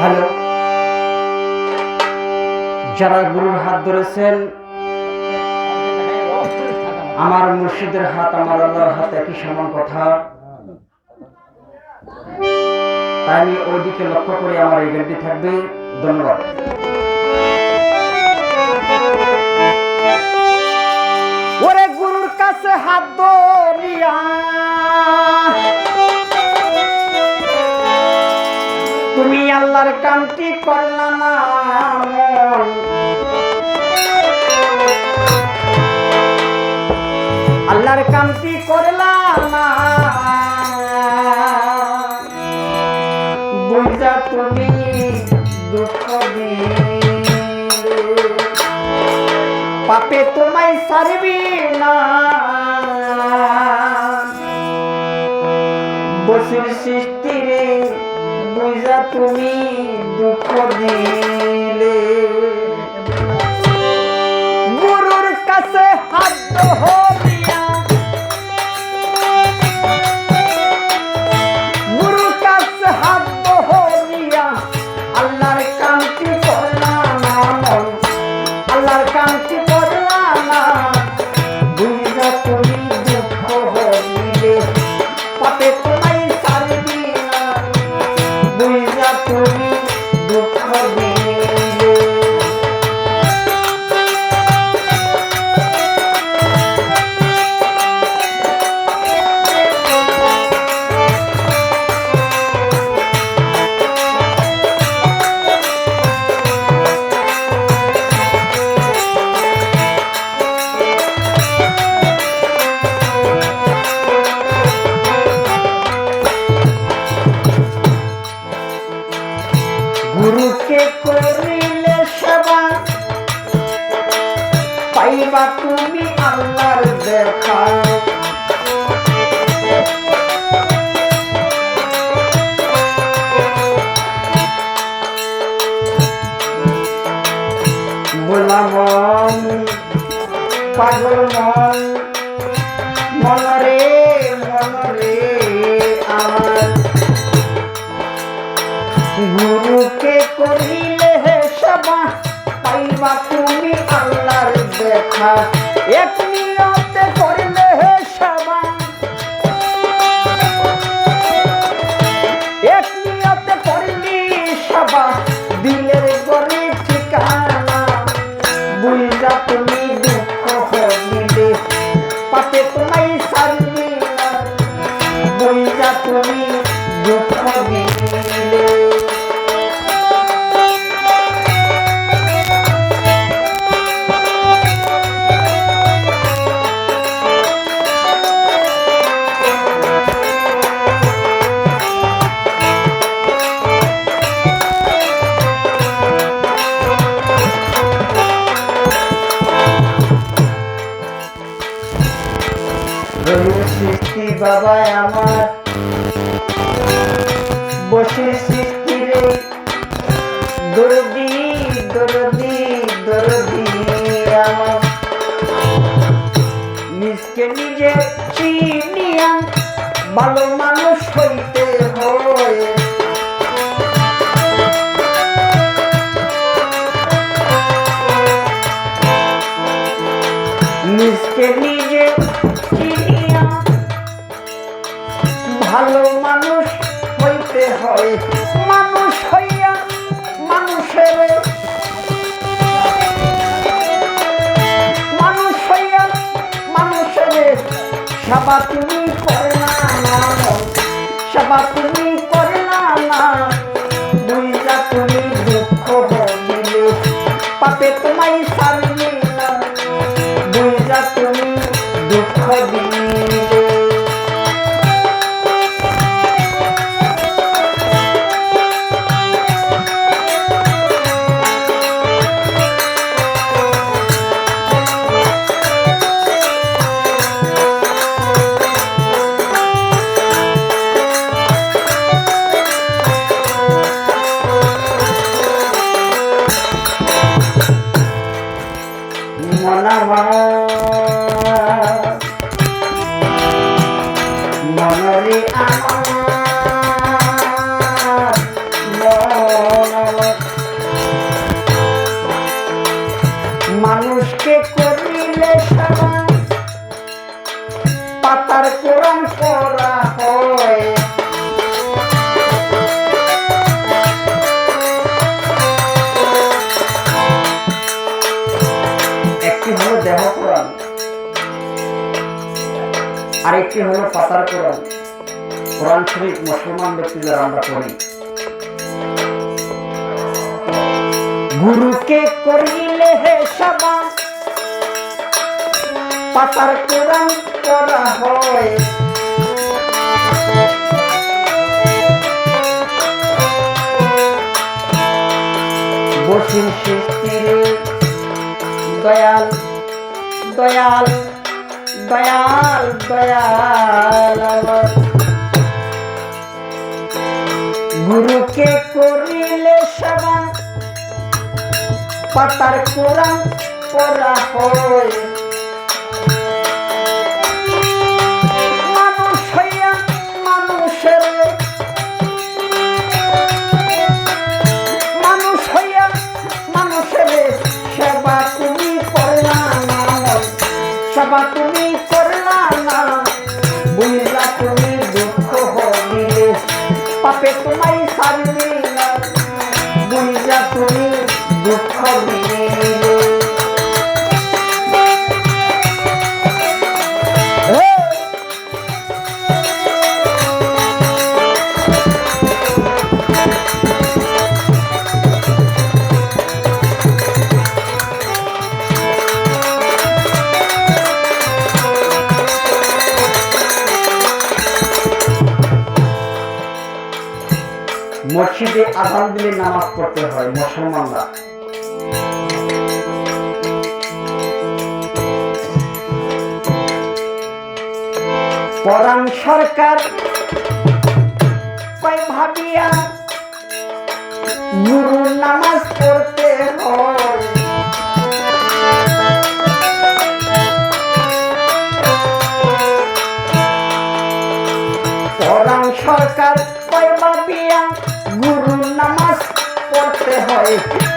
Hello যারা গুরুর হাত ধরেছেন, আমার মুর্শিদের হাত, আমার আল্লাহর হাত একই সমান কথা। তাই আমি ওইদিকে লক্ষ্য করে আমার এই গানটি থাকবে। ধন্যবাদ। ওরে গুরুর কাছে হাত ধরিয়া তুমি আল্লাহর কামটি করলা না। আল্লাহর কামটি করলা না। বুঝা তুমি দুঃখ পাপে তোমায় সারবি না। বসির সৃষ্টি রে বুঝা তুমি দুঃখ দিলে। গুরুর কাছে হাত পাগল মন গুরুকে করিলে হে সবা, পাইবা তুমি আল্লাহর দেখা। এক নিয়তে করিলে হে সবা সবা। বসে সৃষ্টি রে দরদি দরদি দরদি আমার নিজকে নিজে চিনিয়া ভালো মানুষ হইতে হয়। নিজকে নিজে হয় মানুষ হইয়া মানুষের। মানুষ হইয়া মানুষের। তুমি করে না সেবা তুমি করে না বুঝা তুমি দুঃখ দিলে পাপে তোমায় সারবে বুঝা তুমি দুঃখ দিলে Bye. একটি হলো পাতার কোরআন? কোরআন শরীফ মুসলমান ব্যক্তি যারা আমরা পড়ি। গুরুকে করিলে হে সবা পাতার কোরআন করা হয়। বসির তীরে দয়াল দয়াল। দয়াল দয়াল। গুরুকে করিলে সেবা পাতার কোরআন পড়া হয় পাপে তোমায় সারবে না। বুঝা তুমি দুঃখ মসজিদে আজান দিলে নামাজ পড়তে হয় মুসলমানরা। পরাণ সরকার ভাবিয়া নামাজ পড়তে হয়। সরকার পড়তে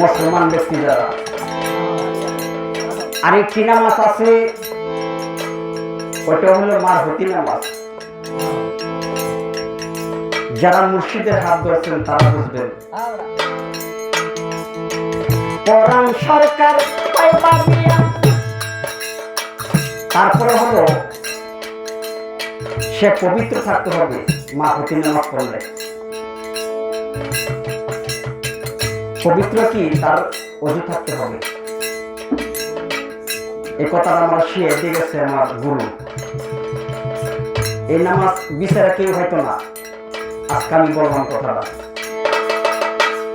মুসলমান ব্যক্তি যারা আরেকটি নামাজ আছে ওটা হলো মারহতি নামাজ। যারা মুর্শিদের হাত ধরছেন, তারা বুঝবেন। পরাণ সরকার। তারপরে হলো, সে পবিত্র থাকতে হবে মা হতি নামাজ পড়লে। পবিত্র কি? তার অজু থাকতে হবে। এই কথাটা আমার শিয়ে দিয়ে গেছে আমার গুরু। এই নামাজ বিচারে কেউ হয়তো না। আজকে আমি বললাম কথাটা।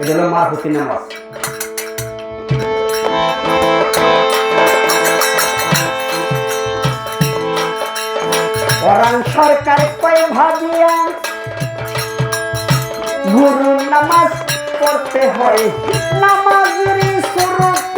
এটা হলো মার হতি নামাজ। পরাণ সরকার কয় ভাবিয়া গুরু নামাজ পড়তে হয়। সুরত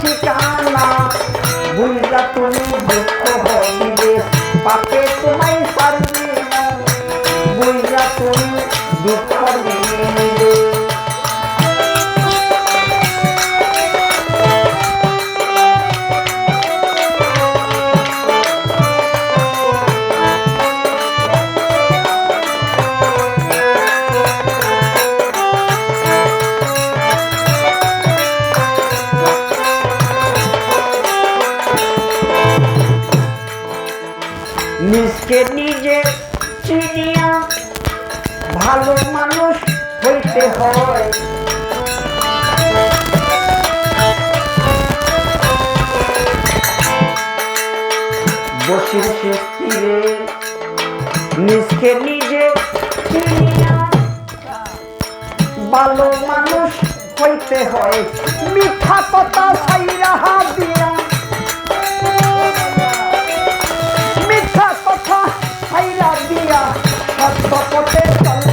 ঠিকানা? বুঝলা তুমি দুঃখ হইলে বাপে তোমায় সারবে বুঝলা তুমি দুঃখ নিজকে নিজে ভালো মানুষ হইতে হয়। মিথ্যা কথা সাইরা দিয়া, মিথ্যা কথা সাইরা দিয়া সত্য পথে চলে।